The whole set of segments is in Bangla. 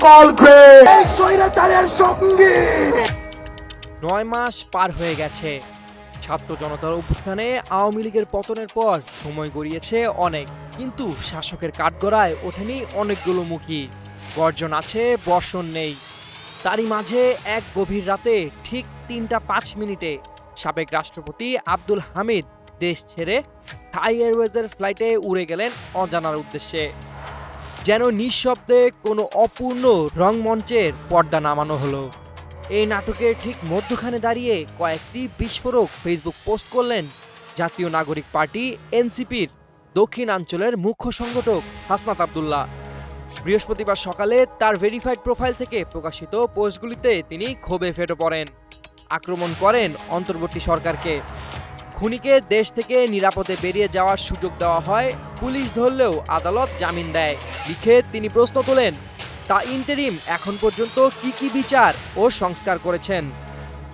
সকলকে স্বৈরাচারের সঙ্গে। নয় মাস পার হয়ে গেছে। ছাত্র জনতার অভ্যুত্থানে আওয়ামী লীগের পতনের পর সময় গড়িয়েছে অনেক কিন্তু শাসকের কাঠগড়ায় ওঠেনি অনেকগুলো মুখী। গর্জন আছে বর্ষণ নেই। তারই মাঝে এক গভীর রাতে ঠিক তিনটা পাঁচ মিনিটে সাবেক রাষ্ট্রপতি আব্দুল হামিদ দেশ ছেড়ে থাই এয়ারওয়েজের ফ্লাইটে উড়ে গেলেন অজানার উদ্দেশ্যে। যেন নিঃশব্দে কোনো অপূর্ণ রংমঞ্চের পর্দা নামানো হলো। এই নাটকের ঠিক মধ্যখানে দাঁড়িয়ে কয়েকটি বিস্ফোরক ফেসবুক পোস্ট করলেন জাতীয় নাগরিক পার্টি, এনসিপির দক্ষিণাঞ্চলের মুখ্য সংগঠক হাসনাত আবদুল্লাহ। বৃহস্পতিবার সকালে তার ভেরিফাইড প্রোফাইল থেকে প্রকাশিত পোস্টগুলিতে তিনি ক্ষোভে ফেটে পড়েন। আক্রমণ করেন অন্তর্বর্তী সরকারকে। খুনিকে দেশ থেকে নিরাপদে বেরিয়ে যাওয়ার সুযোগ দেওয়া হয়, পুলিশ ধরলেও আদালত জামিন দেয়। লিখে তিনি প্রশ্ন তোলেন, তা ইন্টারিম এখন পর্যন্ত কি কি বিচার ও সংস্কার করেছেন?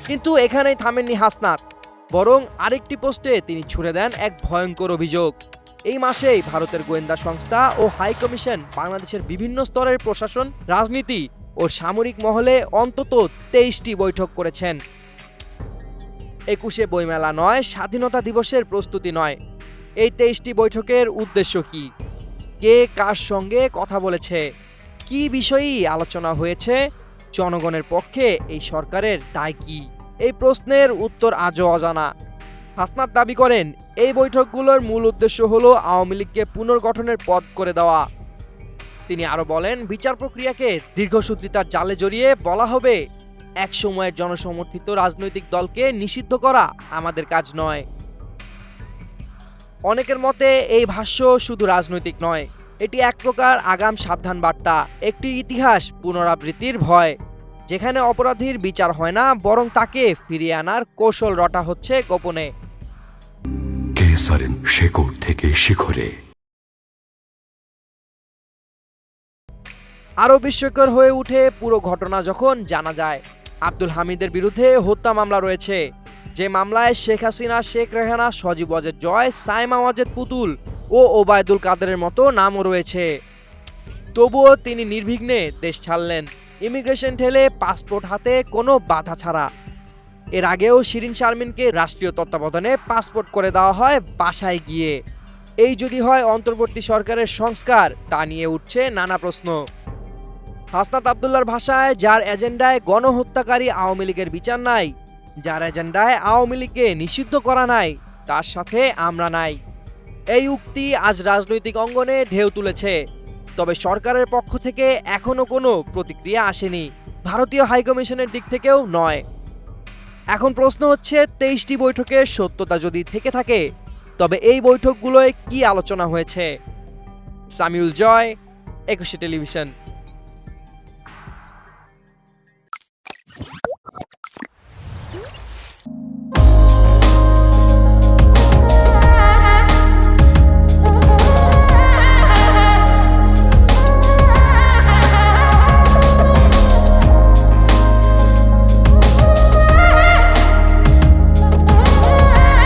কিন্তু এখানেই থামেননি হাসনাত, বরং আরেকটি পোস্টে তিনি ছুড়ে দেন এক ভয়ঙ্কর অভিযোগ। এই মাসেই ভারতের গোয়েন্দা সংস্থা ও হাই কমিশন বাংলাদেশের বিভিন্ন স্তরের প্রশাসন, রাজনীতি ও সামরিক মহলে অন্তত তেইশটি বৈঠক করেছেন। একুশে বইমেলা নয়, স্বাধীনতা দিবসের প্রস্তুতি নয়। এই তেইশটি বৈঠকের উদ্দেশ্য কি? কে কার সঙ্গে কথা বলেছে? কি বিষয়েই আলোচনা হয়েছে? জনগণের পক্ষে এই সরকারের দায় কি? এই প্রশ্নের উত্তর আজও অজানা। হাসনাত দাবি করেন, এই বৈঠকগুলোর মূল উদ্দেশ্য হলো আওয়ামী লীগকে পুনর্গঠনের পথ করে দেওয়া। তিনি আরও বলেন, বিচার প্রক্রিয়াকে দীর্ঘসূত্রিতার জালে জড়িয়ে বলা হবে এক সময়ের জনসমর্থিত রাজনৈতিক দলকে নিষিদ্ধ করা আমাদের কাজ নয়। অনেকের মতে এই ভাষ্য শুধু রাজনৈতিক নয় এটি এক প্রকার আগাম সাবধান বার্তা একটি ইতিহাস পুনরাবৃত্তির ভয় যেখানে অপরাধীর বিচার হয় না বরং তাকে ফিরিয়ে আনার কৌশল রটা হচ্ছে গোপনে। শেকড় থেকে শিখরে। আরও বিস্ময়কর হয়ে উঠে পুরো ঘটনা যখন জানা যায় আব্দুল হামিদের বিরুদ্ধে হত্যা মামলা রয়েছে। যে মামলায় শেখ হাসিনা, শেখ রেহানা, সজীব ওয়াজেদ জয়, সাইমা ওয়াজেদ পুতুল ও ওবায়দুল কাদেরের মতো নামও রয়েছে। তবুও তিনি নির্বিঘ্নে দেশ ছাড়লেন। ইমিগ্রেশন ঠেলে পাসপোর্ট হাতে কোনো বাধা ছাড়া। এর আগেও শিরিন শারমিনকে রাষ্ট্রীয় তত্ত্বাবধানে পাসপোর্ট করে দেওয়া হয় বাসায় গিয়ে। এই যদি হয় অন্তর্বর্তী সরকারের সংস্কার, তা নিয়ে উঠছে নানা প্রশ্ন। হাসনাত আবদুল্লার ভাষায়, যার এজেন্ডায় গণহত্যাকারী আওয়ামী লীগের বিচার নাই যার এজেন্ডায় আওয়ামী লীগকে নিষিদ্ধ করা নাই, তার সাথে আমরা নাই। এই উক্তি আজ রাজনৈতিক অঙ্গনে ঢেউ তুলেছে। তবে সরকারের পক্ষ থেকে এখনও কোনো প্রতিক্রিয়া আসেনি। ভারতীয় হাইকমিশনের দিক থেকেও নয়। এখন প্রশ্ন হচ্ছে, তেইশটি বৈঠকের সত্যতা যদি থেকে থাকে, তবে এই বৈঠকগুলোয় কি আলোচনা হয়েছে? সামিউল জয়, একুশে টেলিভিশন।